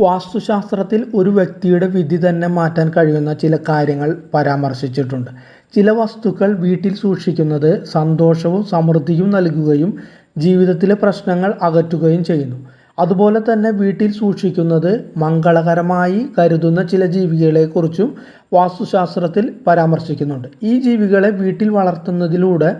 വാസ്തുശാസ്ത്രത്തിൽ ഒരു വ്യക്തിയുടെ വിധി തന്നെ മാറ്റാൻ കഴിയുന്ന ചില കാര്യങ്ങൾ പരാമർശിച്ചിട്ടുണ്ട്. ചില വസ്തുക്കൾ വീട്ടിൽ സൂക്ഷിക്കുന്നത് സന്തോഷവും സമൃദ്ധിയും നൽകുകയും ജീവിതത്തിലെ പ്രശ്നങ്ങൾ അകറ്റുകയും ചെയ്യുന്നു. അതുപോലെ തന്നെ വീട്ടിൽ സൂക്ഷിക്കുന്നത് മംഗളകരമായി കരുതുന്ന ചില ജീവികളെക്കുറിച്ചും വാസ്തുശാസ്ത്രത്തിൽ പരാമർശിക്കുന്നുണ്ട്. ഈ ജീവികളെ വീട്ടിൽ വളർത്തുന്നതിലൂടെ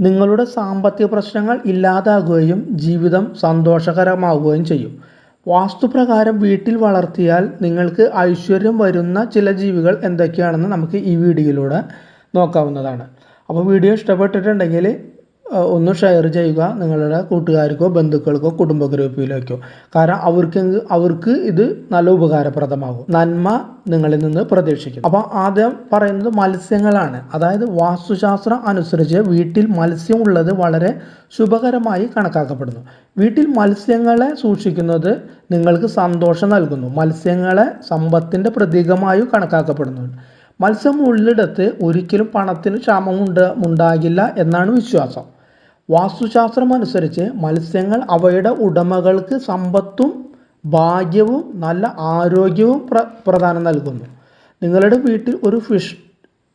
നിങ്ങളുടെ സാമ്പത്തിക പ്രശ്നങ്ങൾ ഇല്ലാതാകുകയും ജീവിതം സന്തോഷകരമാവുകയും ചെയ്യും. വാസ്തുപ്രകാരം വീട്ടിൽ വളർത്തിയാൽ നിങ്ങൾക്ക് ഐശ്വര്യം വരുന്ന ചില ജീവികൾ എന്തൊക്കെയാണെന്ന് നമുക്ക് ഈ വീഡിയോയിലൂടെ നോക്കാവുന്നതാണ്. അപ്പോൾ വീഡിയോ ഇഷ്ടപ്പെട്ടിട്ടുണ്ടെങ്കിൽ ഒന്ന് ഷെയർ ചെയ്യുക നിങ്ങളുടെ കൂട്ടുകാർക്കോ ബന്ധുക്കൾക്കോ കുടുംബ ഗ്രൂപ്പിലേക്കോ കാരണം അവർക്ക് അവർക്ക് ഇത് നല്ല ഉപകാരപ്രദമാകും. നന്മ നിങ്ങളിൽ നിന്ന് പ്രതീക്ഷിക്കും അപ്പോൾ ആദ്യം പറയുന്നത് മത്സ്യങ്ങളാണ്. അതായത് വാസ്തുശാസ്ത്രം അനുസരിച്ച് വീട്ടിൽ മത്സ്യം ഉള്ളത് വളരെ ശുഭകരമായി കണക്കാക്കപ്പെടുന്നു. വീട്ടിൽ മത്സ്യങ്ങളെ സൂക്ഷിക്കുന്നത് നിങ്ങൾക്ക് സന്തോഷം നൽകുന്നു. മത്സ്യങ്ങളെ സമ്പത്തിന്റെ പ്രതീകമായും കണക്കാക്കപ്പെടുന്നുണ്ട്. മത്സ്യം ഉള്ളിടത്ത് ഒരിക്കലും പണത്തിന് ക്ഷാമം ഉണ്ട് ഉണ്ടാകില്ല എന്നാണ് വിശ്വാസം. വാസ്തുശാസ്ത്രം അനുസരിച്ച് മത്സ്യങ്ങൾ അവയുടെ ഉടമകൾക്ക് സമ്പത്തും ഭാഗ്യവും നല്ല ആരോഗ്യവും പ്ര പ്രധാനം നൽകുന്നു. നിങ്ങളുടെ വീട്ടിൽ ഒരു ഫിഷ്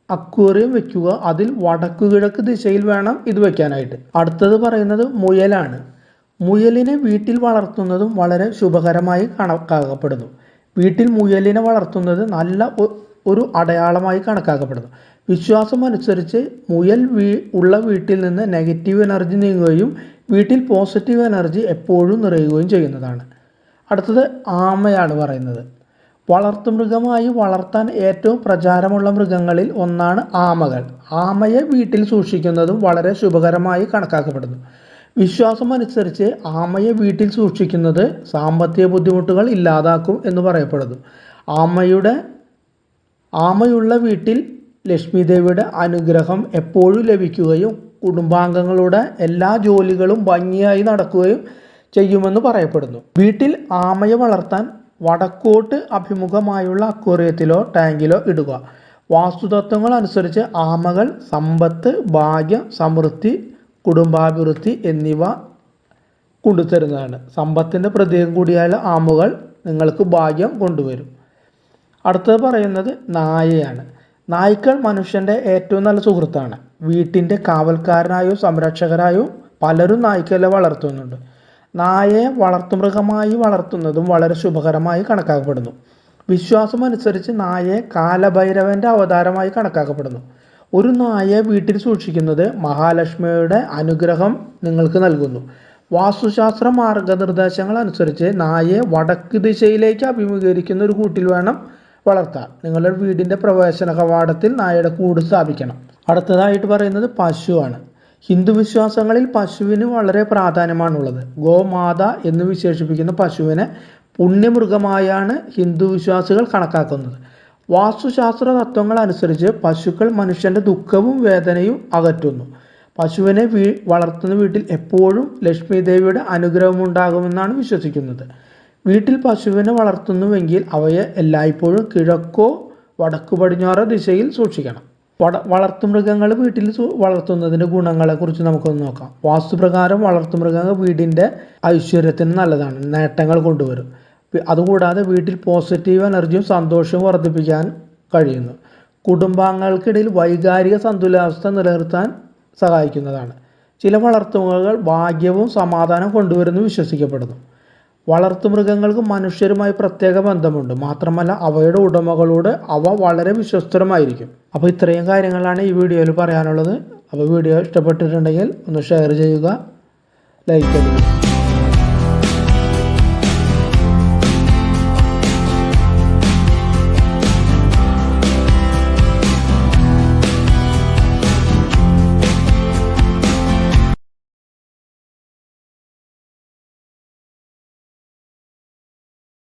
അക്വേറിയം വെക്കുക. അതിൽ വടക്കു കിഴക്ക് ദിശയിൽ വേണം ഇത് വെക്കാനായിട്ട്. അടുത്തത് പറയുന്നത് മുയലാണ്. മുയലിനെ വീട്ടിൽ വളർത്തുന്നതും വളരെ ശുഭകരമായി കണക്കാക്കപ്പെടുന്നു. വീട്ടിൽ മുയലിനെ വളർത്തുന്നത് നല്ല ഒരു അടയാളമായി കണക്കാക്കപ്പെടുന്നു. വിശ്വാസം അനുസരിച്ച് മുയൽ വീ ഉള്ള വീട്ടിൽ നിന്ന് നെഗറ്റീവ് എനർജി നീങ്ങുകയും വീട്ടിൽ പോസിറ്റീവ് എനർജി എപ്പോഴും നിറയുകയും ചെയ്യുന്നതാണ്. അടുത്തത് ആമയാണ് പറയുന്നത്. വളർത്തുമൃഗമായി വളർത്താൻ ഏറ്റവും പ്രചാരമുള്ള മൃഗങ്ങളിൽ ഒന്നാണ് ആമകൾ. ആമയെ വീട്ടിൽ സൂക്ഷിക്കുന്നതും വളരെ ശുഭകരമായി കണക്കാക്കപ്പെടുന്നു. വിശ്വാസം അനുസരിച്ച് ആമയെ വീട്ടിൽ സൂക്ഷിക്കുന്നത് സാമ്പത്തിക ബുദ്ധിമുട്ടുകൾ ഇല്ലാതാക്കും എന്ന് പറയപ്പെടുന്നു. ആമയുടെ ആമയുള്ള വീട്ടിൽ ലക്ഷ്മി ദേവിയുടെ അനുഗ്രഹം എപ്പോഴും ലഭിക്കുകയും കുടുംബാംഗങ്ങളുടെ എല്ലാ ജോലികളും ഭംഗിയായി നടക്കുകയും ചെയ്യുമെന്ന് പറയപ്പെടുന്നു. വീട്ടിൽ ആമയെ വളർത്താൻ വടക്കോട്ട് അഭിമുഖമായുള്ള അക്വേറിയത്തിലോ ടാങ്കിലോ ഇടുക. വാസ്തുതത്വങ്ങൾ അനുസരിച്ച് ആമകൾ സമ്പത്ത് ഭാഗ്യം സമൃദ്ധി കുടുംബാഭിവൃദ്ധി എന്നിവ കൊണ്ടുതരുന്നതാണ്. സമ്പത്തിന്റെ പ്രതീകം കൂടിയായ ആമുകൾ നിങ്ങൾക്ക് ഭാഗ്യം കൊണ്ടുവരും. അടുത്തത് പറയുന്നത് നായയാണ്. നായ്ക്കൾ മനുഷ്യന്റെ ഏറ്റവും നല്ല സുഹൃത്താണ്. വീട്ടിന്റെ കാവൽക്കാരനായോ സംരക്ഷകരായോ പലരും നായ്ക്കളെ വളർത്തുന്നുണ്ട്. നായയെ വളർത്തുമൃഗമായി വളർത്തുന്നതും വളരെ ശുഭകരമായി കണക്കാക്കപ്പെടുന്നു. വിശ്വാസം അനുസരിച്ച് നായയെ കാലഭൈരവന്റെ അവതാരമായി കണക്കാക്കപ്പെടുന്നു. ഒരു നായയെ വീട്ടിൽ സൂക്ഷിക്കുന്നത് മഹാലക്ഷ്മിയുടെ അനുഗ്രഹം നിങ്ങൾക്ക് നൽകുന്നു. വാസ്തുശാസ്ത്ര മാർഗനിർദ്ദേശങ്ങൾ അനുസരിച്ച് നായയെ വടക്ക് ദിശയിലേക്ക് അഭിമുഖീകരിക്കുന്ന ഒരു കൂട്ടിൽ വേണം വളർത്താൻ നിങ്ങളുടെ വീടിന്റെ പ്രവേശന കവാടത്തിൽ നായയുടെ കൂട് സ്ഥാപിക്കണം. അടുത്തതായിട്ട് പറയുന്നത് പശുവാണ്. ഹിന്ദു വിശ്വാസങ്ങളിൽ പശുവിന് വളരെ പ്രാധാന്യമാണുള്ളത്. ഗോമാത എന്ന് വിശേഷിപ്പിക്കുന്ന പശുവിനെ പുണ്യമൃഗമായാണ് ഹിന്ദു വിശ്വാസികൾ കണക്കാക്കുന്നത്. വാസ്തുശാസ്ത്ര തത്വങ്ങൾ അനുസരിച്ച് പശുക്കൾ മനുഷ്യന്റെ ദുഃഖവും വേദനയും അകറ്റുന്നു. പശുവിനെ വീ വളർത്തുന്ന വീട്ടിൽ എപ്പോഴും ലക്ഷ്മി ദേവിയുടെ അനുഗ്രഹമുണ്ടാകുമെന്നാണ് വിശ്വസിക്കുന്നത്. വീട്ടിൽ പശുവിനെ വളർത്തുന്നുവെങ്കിൽ അവയെ എല്ലായ്പ്പോഴും കിഴക്കോ വടക്കു പടിഞ്ഞാറോ ദിശയിൽ സൂക്ഷിക്കണം. വട വളർത്തുമൃഗങ്ങൾ വീട്ടിൽ വളർത്തുന്നതിന്റെ ഗുണങ്ങളെക്കുറിച്ച് നമുക്കൊന്ന് നോക്കാം. വാസ്തുപ്രകാരം വളർത്തുമൃഗങ്ങൾ വീടിന്റെ ഐശ്വര്യത്തിന് നല്ലതാണ് നേട്ടങ്ങൾ കൊണ്ടുവരും. അതുകൂടാതെ വീട്ടിൽ പോസിറ്റീവ് എനർജിയും സന്തോഷവും വർദ്ധിപ്പിക്കാൻ കഴിയുന്നു. കുടുംബാംഗങ്ങൾക്കിടയിൽ വൈകാരിക സന്തുലിതാവസ്ഥ നിലനിർത്താൻ സഹായിക്കുന്നതാണ്. ചില വളർത്തുമൃഗങ്ങൾ ഭാഗ്യവും സമാധാനം കൊണ്ടുവരുന്നു വിശ്വസിക്കപ്പെടുന്നു. വളർത്തുമൃഗങ്ങൾക്ക് മനുഷ്യരുമായി പ്രത്യേക ബന്ധമുണ്ട്. മാത്രമല്ല അവയുടെ ഉടമകളോട് അവ വളരെ വിശ്വസ്തരമായിരിക്കും. അപ്പോൾ ഇത്രയും കാര്യങ്ങളാണ് ഈ വീഡിയോയിൽ പറയാനുള്ളത്. അപ്പോൾ വീഡിയോ ഇഷ്ടപ്പെട്ടിട്ടുണ്ടെങ്കിൽ ഒന്ന് ഷെയർ ചെയ്യുക ലൈക്ക് ചെയ്യുക.